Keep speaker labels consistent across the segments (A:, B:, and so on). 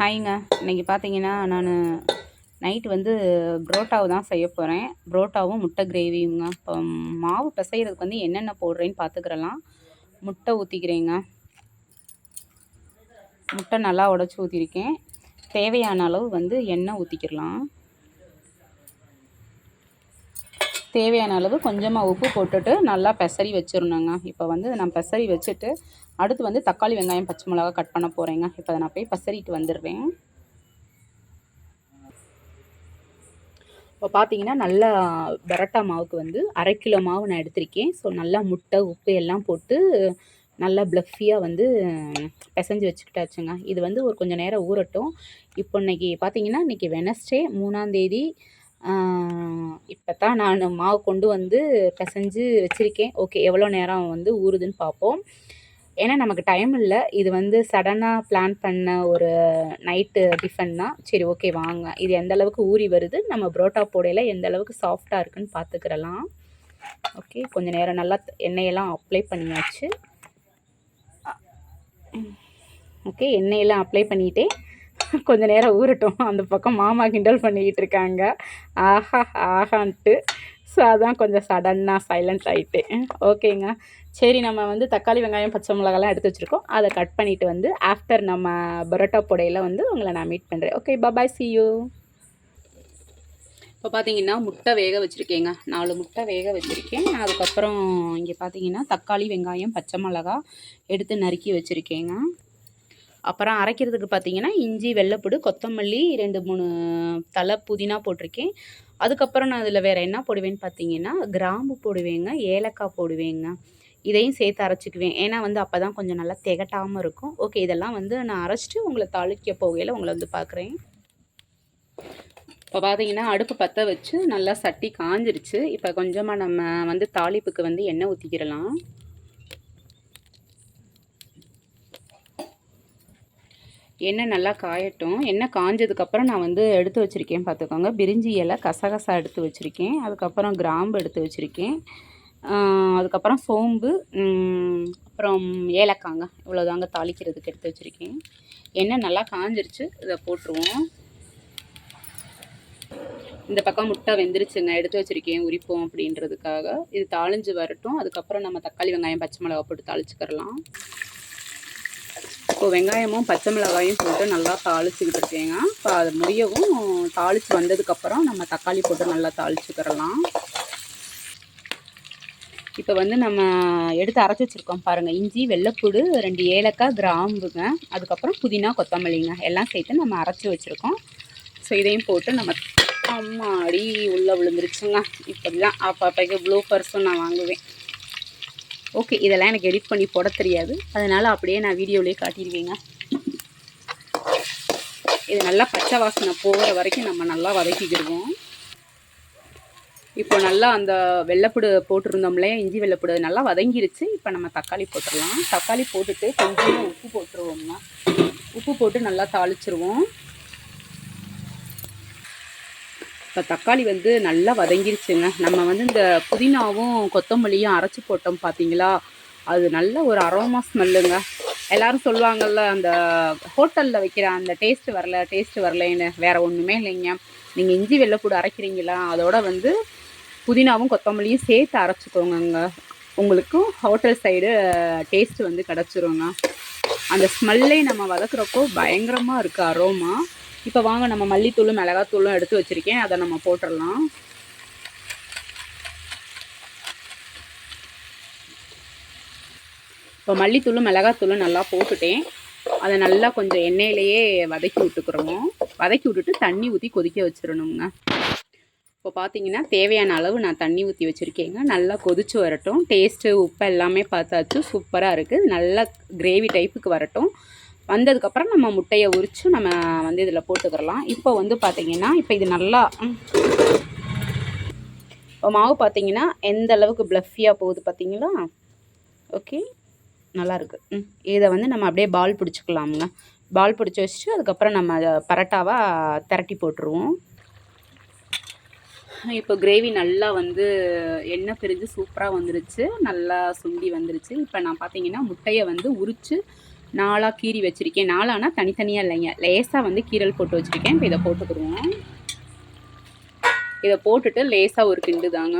A: ஹாய்ங்க. இன்றைக்கி பார்த்தீங்கன்னா நான் நைட்டு வந்து புரோட்டாவை தான் செய்ய போகிறேன் புரோட்டாவும் முட்டை கிரேவியுங்க. இப்போ மாவு பிசைகிறதுக்கு வந்து என்னென்ன போடுறேன்னு பார்த்துக்கிறலாம் முட்டை ஊற்றிக்கிறேங்க முட்டை நல்லா உடச்சி ஊற்றிருக்கேன் தேவையான அளவு வந்து எண்ணெய் ஊற்றிக்கிடலாம் தேவையான அளவு கொஞ்சமாக உப்பு போட்டுட்டு நல்லா பெசரி வச்சிடணுங்க இப்போ வந்து நான் பெசரி வச்சுட்டு அடுத்து வந்து தக்காளி வெங்காயம் பச்சை மிளகா கட் பண்ண போகிறேங்க இப்போ அதை நான் போய் பசறிட்டு வந்துடுறேன். இப்போ பார்த்தீங்கன்னா நல்லா பரோட்டா மாவுக்கு வந்து அரை கிலோ மாவு நான் எடுத்திருக்கேன். ஸோ நல்லா முட்டை உப்பு எல்லாம் போட்டு நல்லா ப்ளஃபியாக வந்து பிசைஞ்சு வச்சுக்கிட்டாச்சுங்க. இது வந்து ஒரு கொஞ்சம் நேரம் ஊறட்டும். இப்போ இன்றைக்கி பார்த்தீங்கன்னா இன்றைக்கி வெனஸ்டே மூணாந்தேதி இப்போ தான் நான் மாவு கொண்டு வந்து பிசைஞ்சு வச்சுருக்கேன். ஓகே எவ்வளோ நேரம் வந்து ஊறுதுன்னு பார்ப்போம். ஏன்னா நமக்கு டைம் இல்லை. இது வந்து சடனாக பிளான் பண்ண ஒரு நைட்டு டிஃபன் தான் சரி ஓகே வாங்க. இது எந்த அளவுக்கு ஊறி வருது? நம்ம புரோட்டா போடையில் எந்த அளவுக்கு சாஃப்டாக இருக்குன்னு பார்த்துக்கிறலாம். ஓகே கொஞ்சம் நேரம் நல்லா எண்ணெயெல்லாம் அப்ளை பண்ணியாச்சு. ஓகே எண்ணெயெல்லாம் அப்ளை பண்ணிகிட்டே கொஞ்ச நேரம் ஊறட்டும். அந்த பக்கம் மாமா கிண்டல் பண்ணிக்கிட்டு இருக்காங்க. ஆஹா ஆஹான்ட்டு. ஸோ அதான் கொஞ்சம் சடன்னாக சைலண்ட் ஆகிட்டேன் ஓகேங்க சரி நம்ம வந்து தக்காளி வெங்காயம் பச்சை மிளகாலாம் எடுத்து வச்சுருக்கோம். அதை கட் பண்ணிவிட்டு வந்து ஆஃப்டர் நம்ம பரோட்டா புடையில் வந்து உங்களை நான் மீட் பண்ணுறேன் ஓகே பபாய் சி யூ இப்போ பார்த்தீங்கன்னா முட்டை வேக வச்சுருக்கேங்க. நாலு முட்டை வேக வச்சுருக்கேன். அதுக்கப்புறம் இங்கே பார்த்தீங்கன்னா தக்காளி வெங்காயம் பச்சை மிளகா எடுத்து நறுக்கி வச்சுருக்கேங்க. அப்புறம் அரைக்கிறதுக்கு பார்த்தீங்கன்னா இஞ்சி வெள்ளைப்புடு கொத்தமல்லி ரெண்டு மூணு தலை புதினா போட்டிருக்கேன். அதுக்கப்புறம் நான் அதில் வேறு என்ன போடுவேன்னு பார்த்தீங்கன்னா கிராம்பு போடுவேங்க ஏலக்காய் போடுவேங்க. இதையும் சேர்த்து அரைச்சிக்குவேன். ஏன்னா வந்து அப்போ தான் கொஞ்சம் நல்லா திகட்டாமல் இருக்கும். ஓகே இதெல்லாம் வந்து நான் அரைச்சிட்டு உங்களை தாளிக்க போகையில் உங்களை வந்து பார்க்குறேன். இப்போ பார்த்தீங்கன்னா அடுப்பு பற்ற வச்சு நல்லா சட்டி காஞ்சிருச்சு. இப்போ கொஞ்சமாக நம்ம வந்து தாளிப்புக்கு வந்து எண்ணெய் ஊற்றிக்கிடலாம் எண்ணெய் நல்லா காயட்டும். எண்ணெய் காஞ்சதுக்கப்புறம் நான் வந்து எடுத்து வச்சுருக்கேன் பார்த்துக்கோங்க. பிரிஞ்சி இலை கசகசா எடுத்து வச்சுருக்கேன். அதுக்கப்புறம் கிராம்பு எடுத்து வச்சுருக்கேன். அதுக்கப்புறம் சோம்பு அப்புறம் ஏலக்காங்க. இவ்வளோதாங்க தாளிக்கிறதுக்கு எடுத்து வச்சுருக்கேன். எண்ணெய் நல்லா காஞ்சிருச்சு. இதை போட்டுருவோம். இந்த பக்கம் முட்டை வெந்துருச்சுங்க. எடுத்து வச்சுருக்கேன். உரிப்போம் அப்படின்றதுக்காக. இது தாளிஞ்சு வரட்டும். அதுக்கப்புறம் நம்ம தக்காளி வெங்காயம் பச்சை மிளகா போட்டு தாளிச்சுக்கிறலாம். இப்போ வெங்காயமும் பச்சை மிளகாயும் போட்டு நல்லா தாளிச்சுக்கிட்டு இருக்கேங்க. இப்போ அது முடியவும் தாளித்து வந்ததுக்கப்புறம் நம்ம தக்காளி போட்டு நல்லா தாளிச்சுக்கிறலாம் இப்போ வந்து நம்ம எடுத்து அரைச்சி வச்சுருக்கோம் பாருங்கள் இஞ்சி வெள்ளைப்பூடு ரெண்டு ஏலக்காய் கிராம்புங்க. அதுக்கப்புறம் புதினா கொத்தமல்லிங்க. எல்லாம் சேர்த்து நம்ம அரைச்சி வச்சுருக்கோம். ஸோ இதையும் போட்டு நம்ம அம்மாடி உள்ளே விழுந்துருச்சுங்க. இப்படி தான் அப்போ அப்போக்கு ப்ளூ பர்ஸும் நான் வாங்குவேன். ஓகே இதெல்லாம் எனக்கு எடிட் பண்ணி போட தெரியாது. அதனால் அப்படியே நான் வீடியோலேயே காட்டிடுவேங்க இது நல்லா பச்சை வாசனை போகிற வரைக்கும் நம்ம நல்லா வதக்கிக்கிடுவோம். இப்போ நல்லா அந்த வெள்ளைப்புடு போட்டிருந்தோம்லே இஞ்சி வெள்ளைப்புடு நல்லா வதங்கிருச்சு. இப்போ நம்ம தக்காளி போட்டுடலாம். தக்காளி போட்டுட்டு கொஞ்சமாக உப்பு போட்டுருவோம்னா உப்பு போட்டு நல்லா தாளிச்சிருவோம். இப்போ தக்காளி வந்து நல்லா வதங்கிருச்சுங்க. நம்ம வந்து இந்த புதினாவும் கொத்தமல்லியும் அரைச்சி போட்டோம் பார்த்தீங்களா அது நல்ல ஒரு அரோமா ஸ்மெல்லுங்க. எல்லோரும் சொல்லுவாங்கள்ல அந்த ஹோட்டலில் வைக்கிற அந்த டேஸ்ட்டு வரல டேஸ்ட்டு வரலைன்னு. வேறு ஒன்றுமே இல்லைங்க. நீங்கள் இஞ்சி வெள்ளை கூட அரைக்கிறீங்களா? அதோட வந்து புதினாவும் கொத்தமல்லியும் சேர்த்து அரைச்சிக்கோங்க உங்களுக்கும் ஹோட்டல் சைடு டேஸ்ட்டு வந்து கிடச்சிருங்க. அந்த ஸ்மெல்லே நம்ம வதக்குறப்போ பயங்கரமாக இருக்குது அரோமா. இப்போ வாங்க நம்ம மல்லித்தூளும் மிளகாத்தூளும் எடுத்து வச்சுருக்கேன். அதை நம்ம போட்டுடலாம். இப்போ மல்லித்தூளும் மிளகாத்தூளும் நல்லா போட்டுட்டேன். அதை நல்லா கொஞ்சம் எண்ணெயிலேயே வதக்கி விட்டுக்கிறோம். வதக்கி விட்டுட்டு தண்ணி ஊற்றி கொதிக்க வச்சிடணுங்க. இப்போ பார்த்தீங்கன்னா தேவையான அளவு நான் தண்ணி ஊற்றி வச்சுருக்கேங்க. நல்லா கொதிச்சு வரட்டும். டேஸ்ட்டு உப்பு எல்லாமே பார்த்தாச்சு. சூப்பராக இருக்குது நல்லா கிரேவி டைப்புக்கு வரட்டும். வந்ததுக்கப்புறம் நம்ம முட்டையை உரித்து நம்ம வந்து இதில் போட்டுக்கிறலாம். இப்போ வந்து பார்த்திங்கன்னா இப்போ இது நல்லா இப்போ மாவு பார்த்திங்கன்னா எந்த அளவுக்கு ப்ளஃபியாக போகுது பார்த்திங்களா? ஓகே. நல்லாயிருக்கு ம். இதை வந்து நம்ம அப்படியே பால் பிடிச்சிக்கலாமுங்க. பால் பிடிச்சி வச்சுட்டு அதுக்கப்புறம் நம்ம அதை பரோட்டாவாக திரட்டி போட்டுருவோம். இப்போ கிரேவி நல்லா வந்து எண்ணெய் பிரிஞ்சு சூப்பராக வந்துருச்சு. நல்லா சுண்டி வந்துருச்சு. இப்போ நான் பார்த்தீங்கன்னா முட்டையை வந்து உரித்து நாளாக கீறி வச்சுருக்கேன். நாலானா தனித்தனியாக இல்லைங்க. லேசாக வந்து கீரல் போட்டு வச்சுருக்கேன். இப்போ இதை போட்டுக்கிடுவோம் இதை போட்டுட்டு லேசாக ஒரு கிண்டு தாங்க.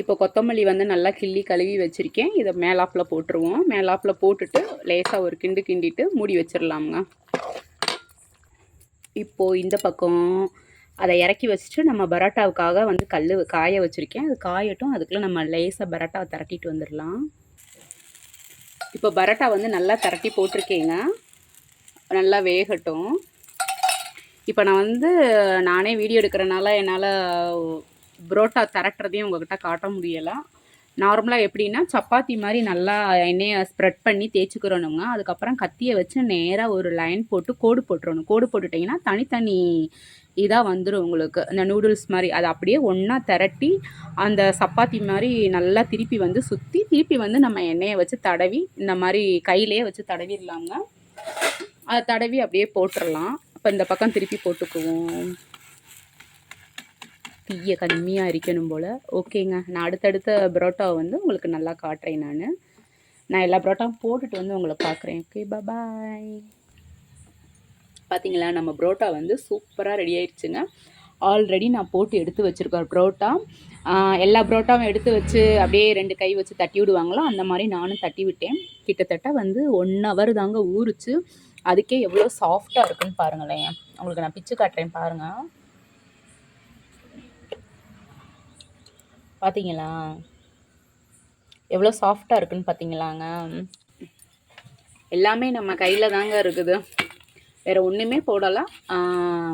A: இப்போ கொத்தமல்லி வந்து நல்லா கிள்ளி கழுவி வச்சுருக்கேன். இதை மேலாப்பில் போட்டுருவோம். மேலாப்பில் போட்டுட்டு லேசாக ஒரு கிண்டு கிண்டிட்டு மூடி வச்சிடலாமுங்க இப்போது இந்த பக்கம் அதை இறக்கி வச்சுட்டு நம்ம பரோட்டாவுக்காக வந்து கல் காய வச்சுருக்கேன். அது காயட்டும் அதுக்குள்ளே நம்ம லேசாக பரோட்டாவை திரட்டிட்டு வந்துடலாம். இப்போ பரோட்டா வந்து நல்லா திரட்டி போட்டிருக்கேங்க. நல்லா வேகட்டும். இப்போ நான் வந்து நானே வீடியோ எடுக்கிறனால என்னால் புரோட்டா திரட்டுறதையும் உங்ககிட்ட காட்ட முடியலை. நார்மலாக எப்படின்னா சப்பாத்தி மாதிரி நல்லா எண்ணெயை ஸ்ப்ரெட் பண்ணி தேய்ச்சிக்கிறோனுங்க அதுக்கப்புறம் கத்தியை வச்சு நேராக ஒரு லைன் போட்டு கோடு போட்டுறணும். கோடு போட்டுட்டிங்கன்னா தனித்தனி இதாக வந்துடும் உங்களுக்கு. இந்த நூடுல்ஸ் மாதிரி. அதை அப்படியே ஒன்றா திரட்டி அந்த சப்பாத்தி மாதிரி நல்லா திருப்பி வந்து சுற்றி திருப்பி வந்து நம்ம எண்ணெயை வச்சு தடவி இந்த மாதிரி கையிலே வச்சு தடவிடலாங்க. அதை தடவி அப்படியே போட்டுடலாம். அப்போ இந்த பக்கம் திருப்பி போட்டுக்குவோம். தீயை கம்மியாக அரிக்கணும் போல். ஓகேங்க. நான் அடுத்தடுத்த பரோட்டாவை வந்து உங்களுக்கு நல்லா காட்டுறேன் நான். நான் எல்லா பரோட்டாவும் போட்டுட்டு வந்து உங்களை பார்க்குறேன். ஓகே பாய் பார்த்தீங்களா நம்ம புரோட்டா வந்து சூப்பராக ரெடி ஆயிடுச்சுங்க ஆல்ரெடி நான் போட்டு எடுத்து வச்சுருக்கேன் புரோட்டா. எல்லா புரோட்டாவும் எடுத்து வச்சு அப்படியே ரெண்டு கை வச்சு தட்டி விடுவாங்களோ அந்த மாதிரி நானும் தட்டி விட்டேன். கிட்டத்தட்ட வந்து ஒன் ஹவர் தாங்க ஊறிச்சு. அதுக்கே எவ்வளோ சாஃப்டாக இருக்குன்னு பாருங்களேன். உங்களுக்கு நான் பிச்சு காட்டுறேன் பாருங்கள் பார்த்தீங்களா எவ்வளோ சாஃப்டாக இருக்குன்னு பார்த்தீங்களாங்க எல்லாமே நம்ம கையில் தாங்க இருக்குது. வேறு ஒன்றுமே போடலாம்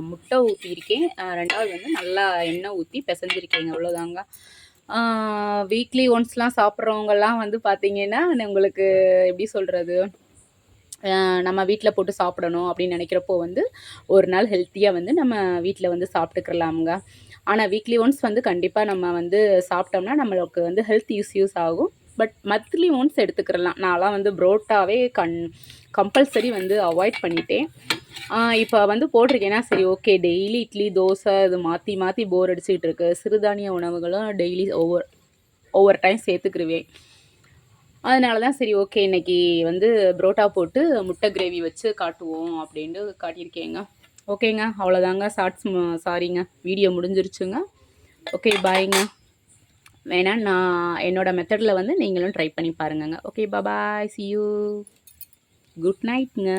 A: முட்டை ஊற்றிருக்கேன் ரெண்டாவது வந்து நல்லா எண்ணெய் ஊற்றி பிசைஞ்சிருக்கேங்க. அவ்வளோதாங்க வீக்லி ஒன்ஸ்லாம் சாப்பிட்றவங்கெல்லாம் வந்து பார்த்திங்கன்னா உங்களுக்கு எப்படி சொல்கிறது நம்ம வீட்டில் போட்டு சாப்பிடணும் அப்படின்னு நினைக்கிறப்போ வந்து ஒரு நாள் ஹெல்த்தியாக வந்து நம்ம வீட்டில் வந்து சாப்பிட்டுக்கலாமுங்க. ஆனால் வீக்லி ஒன்ஸ் வந்து கண்டிப்பாக நம்ம வந்து சாப்பிட்டோம்னா நம்மளுக்கு வந்து ஹெல்த் இஸ்யூஸ் ஆகும். பட் மந்த்லி ஒன்ஸ் எடுத்துக்கிறலாம். நான்லாம் வந்து புரோட்டாவே கண் கம்பல்சரி வந்து அவாய்ட் பண்ணிட்டேன். இப்போ வந்து போட்டிருக்கேன்னா சரி ஓகே டெய்லி இட்லி தோசை இது மாற்றி மாற்றி போர் அடிச்சுக்கிட்டு இருக்கு சிறுதானிய உணவுகளும் டெய்லி ஒவ்வொரு ஒவ்வொரு டைம் சேர்த்துக்கிருவேன். அதனால தான் சரி ஓகே இன்றைக்கி வந்து புரோட்டா போட்டு முட்டை கிரேவி வச்சு காட்டுவோம் அப்படின்ட்டு காட்டியிருக்கேங்க. ஓகேங்க அவ்வளோதாங்க ஷார்ட்ஸ் சாரிங்க வீடியோ முடிஞ்சிருச்சுங்க. ஓகே பாய்ங்க வேணா நான் என்னோடய மெத்தடில் வந்து நீங்களும் ட்ரை பண்ணி பாருங்கங்க. Okay bye see you good நைட்ங்க